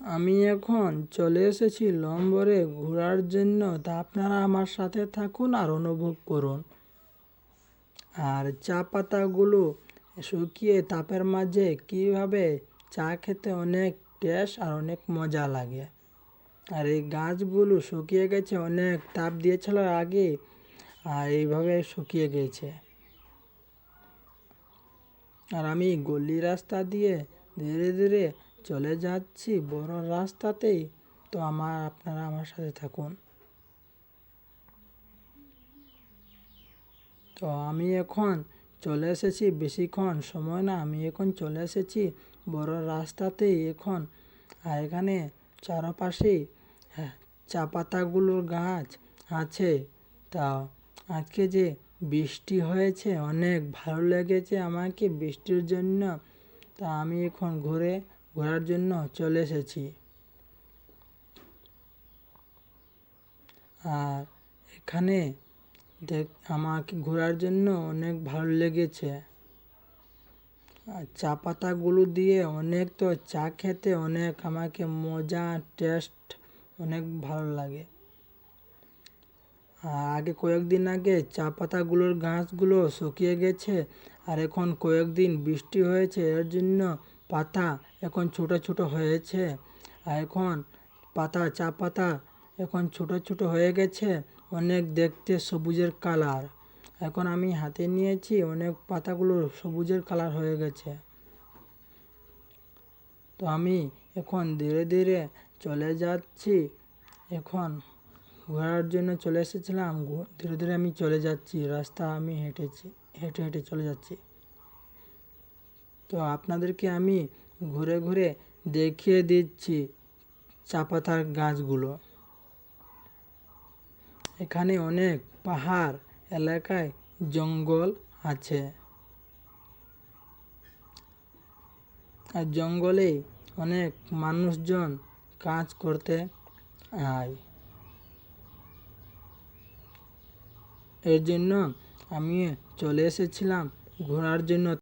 আমি এখন চলে এসেছি লম্বরে ঘোরার জন্য, তা আপনারা আমার সাথে থাকুন আর অনুভব করুন। আর চা পাতাগুলো শুকিয়ে তাপের মাঝে কীভাবে চা খেতে অনেক টেস্ট আর অনেক মজা লাগে। আর এই গাছগুলো শুকিয়ে গেছে, অনেক তাপ দিয়েছিল আগে, আর এইভাবে শুকিয়ে গেছে। আর আমি গলি রাস্তা দিয়ে ধীরে ধীরে চলে যাচ্ছি বড় রাস্তাতেই। তো আমার আপনারা আমার সাথে থাকুন। তো আমি এখন চলে এসেছি বেশিক্ষণ সময় না আমি এখন চলে এসেছি বড় রাস্তাতেই এখন। আর এখানে চারপাশেই হ্যাঁ, চা পাতাগুলোর গাছ আছে। তা আজকে যে বৃষ্টি হয়েছে অনেক ভালো লেগেছে আমাকে বৃষ্টির জন্য। তা আমি এখন ঘুরে ঘোরার জন্য চলে এসেছি। আর এখানে দেখ, আমাকে ঘোরার জন্য অনেক ভালো লেগেছে। আর চা পাতাগুলো দিয়ে অনেক তো চা খেতে অনেক আমাকে মজা, টেস্ট অনেক ভালো লাগে। আর আগে কয়েকদিন আগে চা পাতাগুলোর গাছগুলো শুকিয়ে গেছে, আর এখন কয়েকদিন বৃষ্টি হয়েছে, এর জন্য পাতা এখন ছোট ছোট হয়েছে, আর এখন পাতা চা পাতা এখন ছোট ছোট হয়ে গেছে, অনেক দেখতে সবুজের কালার। এখন আমি হাতে নিয়েছি, অনেক পাতাগুলো সবুজের কালার হয়ে গেছে। তো আমি এখন ধীরে ধীরে চলে যাচ্ছি, এখন ঘোরার জন্য চলে এসেছিলাম ধীরে ধীরে আমি চলে যাচ্ছি, রাস্তা আমি হেঁটেছি, হেঁটে হেঁটে চলে যাচ্ছি। তো আপনাদেরকে আমি ঘুরে ঘুরে দেখিয়ে দিচ্ছি চা পাতার গাছগুলো। এখানে অনেক পাহাড় এলাকায় জঙ্গল আছে। আর জঙ্গলে অনেক মানুষজন কাজ করতে আয়। এর জন্য আমি চলে এসেছিলাম ঘোরার জন্য।